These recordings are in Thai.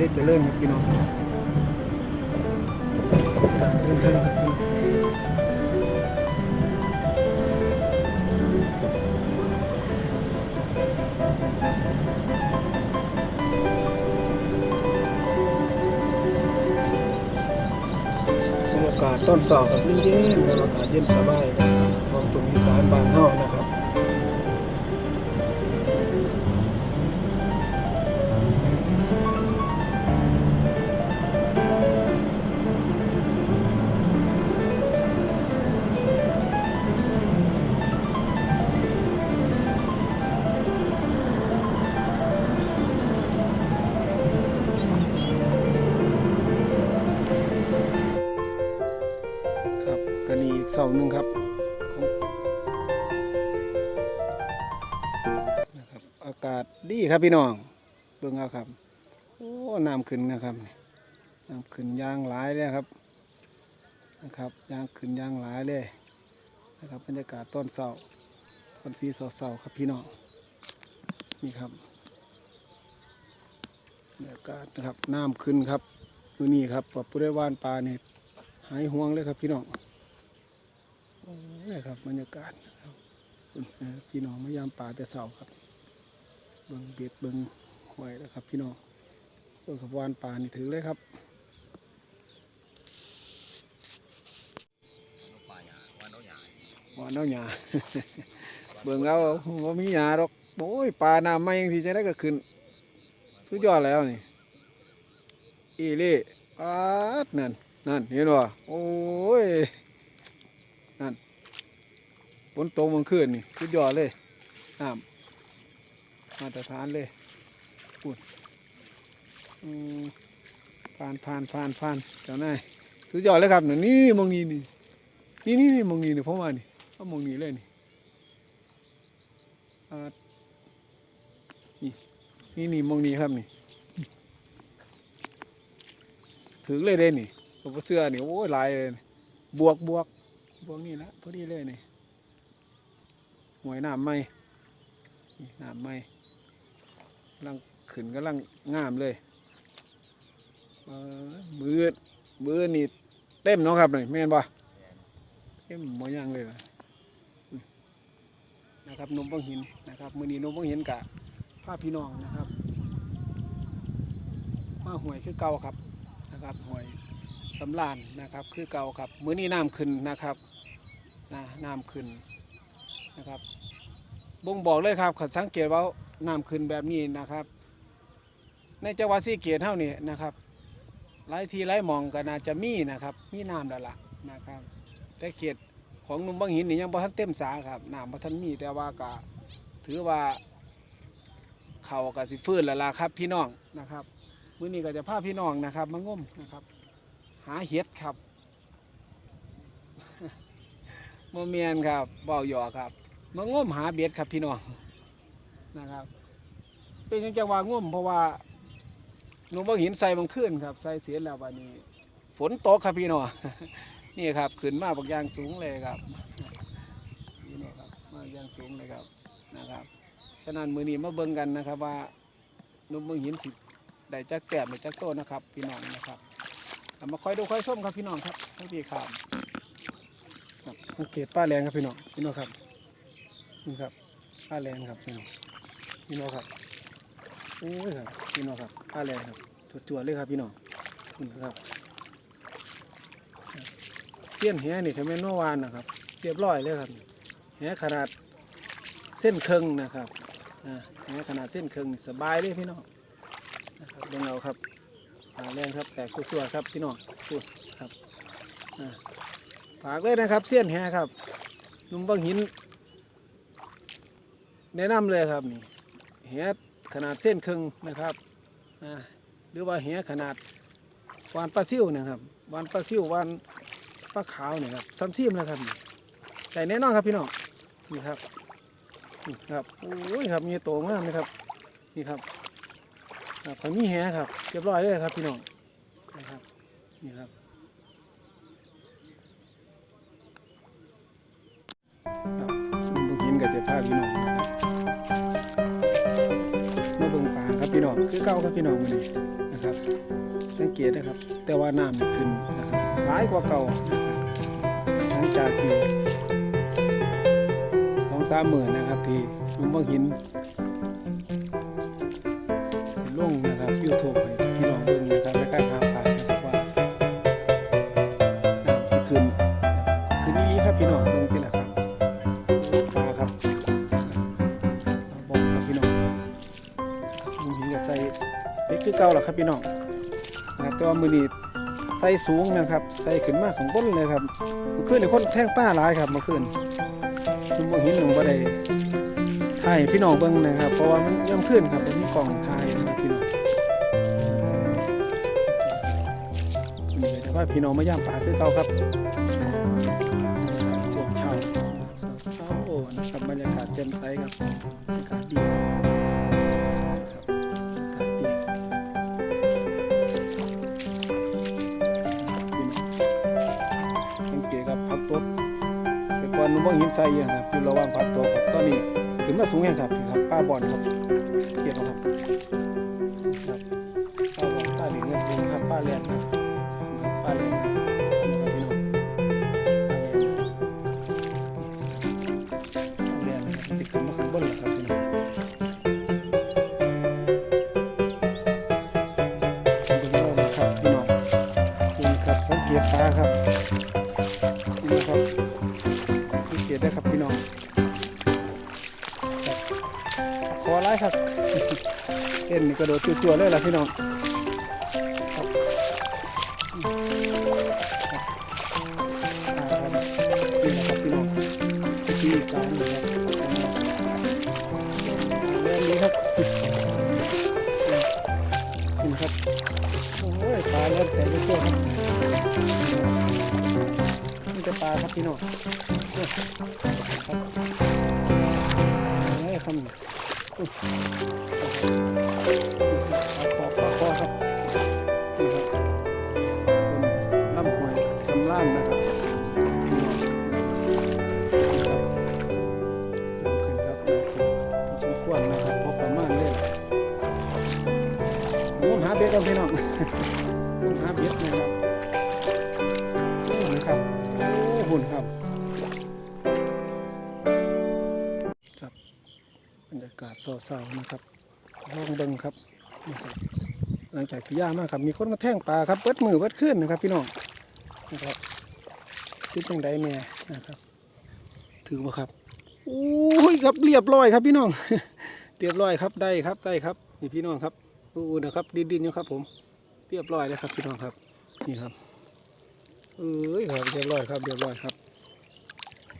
เทศเจริญครับพี่น้องการเดินทางครับพี่น้องบรรยากาศต้นสาครับเย็นๆบรรยากาศเย็นสบายครับท้องทุ่งอีสานบ้านเฮานะครับ กันอีกเสาร์หนึ่งครับนะครับ อากาศดีครับพี่น้องเบิ่งเอาครับโอ้น้ำขึ้นนะครับน้ำขึ้นยางหลายเลยครับนะครับยางขึ้นยางหลายเลยนะครับบรรยากาศต้นเสาต้นสีเสาๆครับพี่น้องนี่ครับบรรยากาศนะครับน้ำขึ้นครับมือนี้ครับปะปุได้ว่านปลาเนี่ยหายห่วงเลยครับพี่น้อง โอ้ยครับบรรยากาศครับพี่น้องมายามป่าแต่เสาครับเบิ่งเบ็ดเบิ่งหวยแล้วครับ พี่น้องเบิ่งขบวานป่านี่ถือเลยครับวานเอาหยาเบิ่งเอาว่ามีหยาดอกโอ้ยปลาน้ำไม่ยังที่จะได้ก็ขึ้นสุดยอดแล้วนี่อีเล่ปาดนั่นนั่นเห็นบ่โอ้ย นั่นฝนตกเมันขึ้นนี่สุดยอดเลยน้ำมาตรฐานเลยปุ่นผ่านผ่านผ่านผ่านเจ้านายสุดยอดเลยครับนี่นี่มองนี้นี่นี่นี่นี่มองนี้นี่ผมว่านี่เอามองนี้เลยนี่นี่นี่มองนี้ครับนี่ถึงเลยเด้นี่ผมเสื้อนี่โอ้ยลายเลยบวกบวก วกนี่ละพอดีเลยนี่หวยน้ำไมนี่น้ำไมกำลังขึ้นกำลังงามเลยเออมือมือนี่เต็มเนาะครับนี่แม่นบ่เต็มหมดยังเลยล่ะนะครับนมบังหินนะครับมือนี้นมบังหินกะพาพี่น้องนะครับมาหวยคือเก่าครับนะครับหอย สำรานนะครับ คือเก่าครับมื้อนี้น้ำขึ้นนะครับนะน้ำขึ้นนะครับบ่งบอกเลยครับขันสังเกตว่าน้ำขึ้นแบบนี้นะครับ ในจังหวัดศรีเกียรติเท่านี้นะครับหลายทีหลายมองก็น่าจะมีนะครับ มีน้ำแล้วล่ะนะครับ แต่เขตของหนุ่มบางหินนี่ยังบ่ทันเต็มสาครับน้ำบ่ทันมีแต่ว่าก็ถือว่าเขาก็สิฟื้นแล้วล่ะครับ พี่น้องนะครับมื้อนี้ก็จะพาพี่น้องนะครับ มางมนะครับ หาเห็ดครับโมเมียนครับเบาหยอครับมางมหาเบ็ดครับพี่น้องนะครับ เป็นยังจังหวะงมเพราะว่าหนูบ่หินใส่บางขึ้นครับใส่เสียแล้ววันนี้ ฝนตกครับพี่น้องนี่ครับขึ้นมาบางอย่างสูงเลยครับนี่นะครับมาอย่างสูงเลยครับนะครับฉะนั้นมือนี้มาเบิ่งกันนะครับว่าหนุ่มเมืองหินสิได้จักแกบได้จักโตนะครับ พี่น้องนะครับ มาคอยดูคอยส้มครับพี่น้องครับทั้งพี่ขามครับสังเกตป้าแรงครับพี่น้องพี่น้องครับนี่ครับป้าแรงครับพี่น้องพี่น้องครับโอ้ยครับพี่น้องครับป้าแรงครับจวดๆเลยครับพี่น้องนี่ครับเสี้ยนแหนี่ทำไมนโนวานนะครับเรียบร้อยเลยครับแหขนาดเส้นครึ่งนะครับอ่าแหขนาดเส้นครึ่งสบายเลยพี่น้องนะครับเบิ่งเอาครับ หาแรงครับแตกตัวๆครับพี่น้องพูดครับฝากเลยนะครับเสี้ยนแหครับนุ่มบางหิน แนะนำเลยครับนี่แหขนาดเส้นครึ่งนะครับหรือว่าแหขนาดวานปลาซิ่วนะครับวานปลาซิ่ววานปลาขาวเนี่ยครับซ้ำซีมเลยครับใส่แน่นอนครับพี่น้องนี่ครับนี่ครับโอ้ยครับมีโตมากเลยครับนี่ครับ ครับขอมีแหครับเรียบร้อยเลยครับพี่น้องนะครับนี่ครับครับซุ่มบุหินกับเจ้าพาพี่น้องนะครับมาเบิ่งปลาครับพี่น้องคือเก่าครับพี่น้องมื้อนี้นะครับ สังเกตนะครับ แต่ว่าน้ำขึ้นนะครับหลายกว่าเก่านะครับหลังจากที่สองสามหมื่นนะครับที่ลุงบังหิน ยูทูบให้พี่น้องเบิ่งนะครับและการหาปลานะครับว่าน้ำสิขึ้นขึ้นอีหลีครับพี่น้องเบิ่งที่ละครับปลาครับปลาบอกครับพี่น้องลุงหินก็ใส่เล็กคือเก่าหรอครับพี่น้องนะแต่ว่ามือนี้ใส่สูงนะครับ ใส่ขึ้นมากข้างบนเลยครับมื่อคืนนี่คนแท่งป้าหลายครับเมื่อคืนคุณบ่เห็นหนูบ่ได้ถ่ายให้พี่น้องเบิ่งนะครับ เพราะว่ามันย่ำขึ้นครับบ่มีกล่องถ่าย ว่าพี่น้องมาย่ามปลาคือเก่าครับช่วงเช้าเช้านะครับบรรยากาศแจ่มใสครับอากาศดีครับอากาศดีสังเกตกับผักตบแต่ก่อนนุ่มบ่เห็นใส่ยอะครับอยู่ระหว่างผักตบครับตอนนี้ขึ้นมาสูงแห่งครับนี่ครับป้าบอนครับเกียรติครับครับป้าบอนป้าเหลียงเงินสูงครับป้าแลนครับป้าแลนครับ พี่น้องป้าแลนนะครับติดขึ้นมาข้างบนแล้วครับพี่น้องดูเรานะครับพี่น้องนี่ครับสังเกตปลาครับนี่ครับสังเกตได้ครับพี่น้องขอไล่ครับเต้นนี่กระโดดจั่วๆเลยล่ะพี่น้องาครับพี่น้องนี่ครับนี่ครับนี่อุ๊ยปลาคอปลาครับนี่ครับเป็นลำหวยสำล้านนะครับพี่น้องนี่ครับน้ำขึ้นครับน้ำขึ้นสมควรนะครับพอประมาณเลยผมหาเบ็ดกันพี่น้องผมหาเบ็ดนะครับ เศร้าๆนะครับลองเบิ่งครับนะครับ หลังจากที่ย่ามากครับ มีคนมาแท่งปลาครับเบิดมือเบิดขึ้นนะครับ พี่น้องนะครับคิดยังไดแม่นะครับ ถือว่าครับโอ้ยครับเรียบร้อยครับพี่น้อง เรียบร้อยครับได้ครับได้ครับนี่พี่น้องครับอู้นะครับดินๆอยู่ครับ ผมเรียบร้อยแล้วครับ พี่น้องครับ นี่ครับเอ้ยครับเรียบร้อยครับเรียบร้อยครับ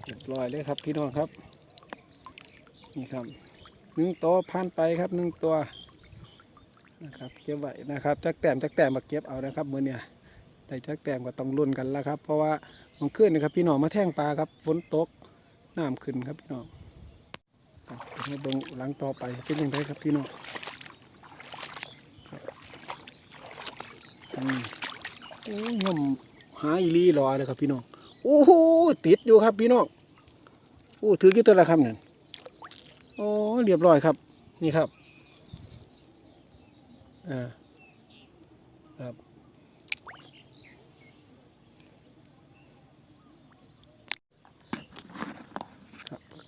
เรียบร้อยเลยครับพี่น้องครับ นี่ครับ หนึ่งตัวผ่านไปครับหนึ่งตัวนะครับเก็บไว้นะครับจักแต้มจักแต้มมาเก็บเอานะครับมือเนี่ยได้จักแต้มก็ต้องลุ้นกันแล้วครับ เพราะว่ามันขึ้นนะครับ พี่น้องมาแท่งปลาครับฝนตกน้ำขึ้นครับพี่น้องมาเบิ่งหลังต่อไปเป็นยังไงครับพี่น้องครับอืมโอ้ยมหาอีลีรอเลยครับพี่น้องโอ้โหติดอยู่ครับพี่น้องโอ้ถือกี่ตัวละครับเนี่ย โอ้เรียบร้อยครับ นี่ครับอ่าครับ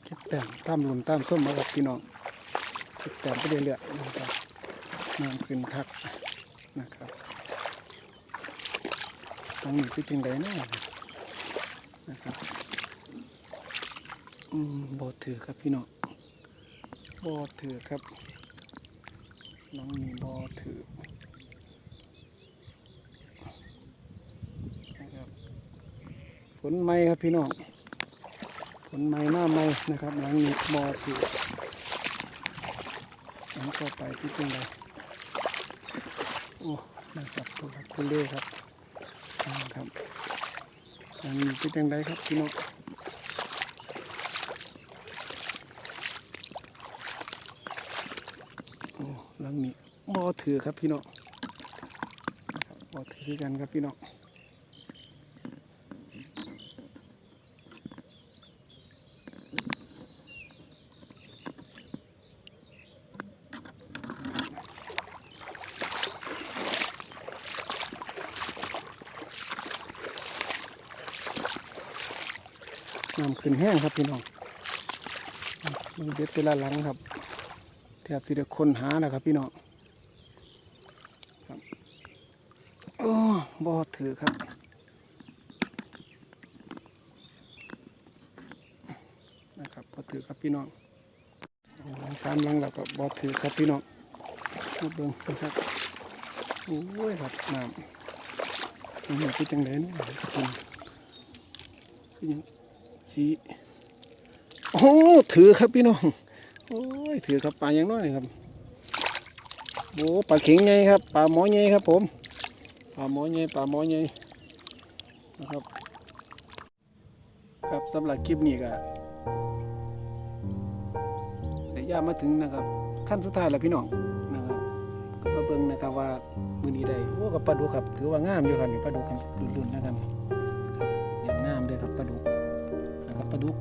เก็บแต้มตามหลุมตามส้มมาครับพี่น้องเก็บแต้มไปเรื่อยๆนะครับน้ำขึ้นคักนะครับตรงนี้คือจังไดเนาะนะครับอืมบอถือครับพี่น้อง บอถือครับน้องมีบอถือนะครับผลไม้ครับพี่น้องผลไม้หน้าไม้นะครับหลังนี้บอถือหลังต่อไปที่จังไดโอ้นะครับตัวครับคุณเล่ครับครับอันนี้เป็นยังไงครับพี่น้องังนี้มอถือครับพี่น้องมอถือกันครับพี่น้องน้ำขึ้นแห้งครับพี่น้องมันเด็ดแต่ละหลังครับ บสิได้คนหานะครับพี่น้องครับโอ้บ่ถือครับนะครับบ่ถือครับพี่น้องสองหลังสามหลังแล้วก็บ่ถือครับพี่น้องมาเบิ่งนะครับโอ้ยครับน้ำมันเป็นจังไดเนะคุณคือหยังสีโอ้ถือครับพี่น้อง โอ้ยถือครับปลาอย่างน้อยครับโอ้ปลาเข็งไงครับปลาหมอไงครับ ผมปลาหมอไงปลาหมอไงนะครับ ครับสำหรับคลิปนี้ก็เดี๋ยวย่ามาถึงนะครับ ขั้นสุดท้ายแล้วพี่น้องนะครับก็มาเบิ่งนะครับว่ามือนี้ได้โอ้กับปลาดุกครับ ถือว่างามอยู่ครับนี่ปลาดุกครับรุ่นๆนะครับครับอย่างงามเลยครับปลาดุกนะครับปลาดุก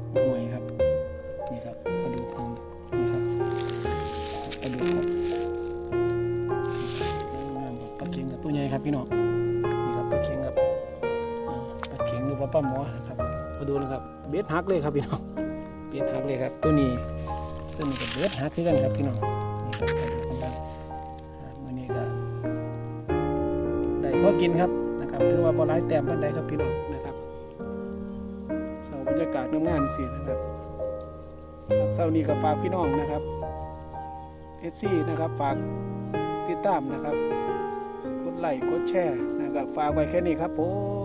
ว่าปลาหมอครับ มาดูนะครับ เบ็ดฮักเลยครับพี่น้องเบ็ดฮักเลยครับ ตัวนี้ตัวนี้กับเบ็ดฮักคือกันครับพี่น้องนี่ครับมือนี้ก็ได้พอกินครับนะครับถือว่าบ่ร้ายแต้มปานใดครับพี่น้องนะครับเสาบรรยากาศงามๆสินะครับเช้านี้ก็ฝากพี่น้องนะครับ FC นะครับฝากติดตามนะครับกดไลค์กดแชร์นะครับฝากไว้แค่นี้ครับผม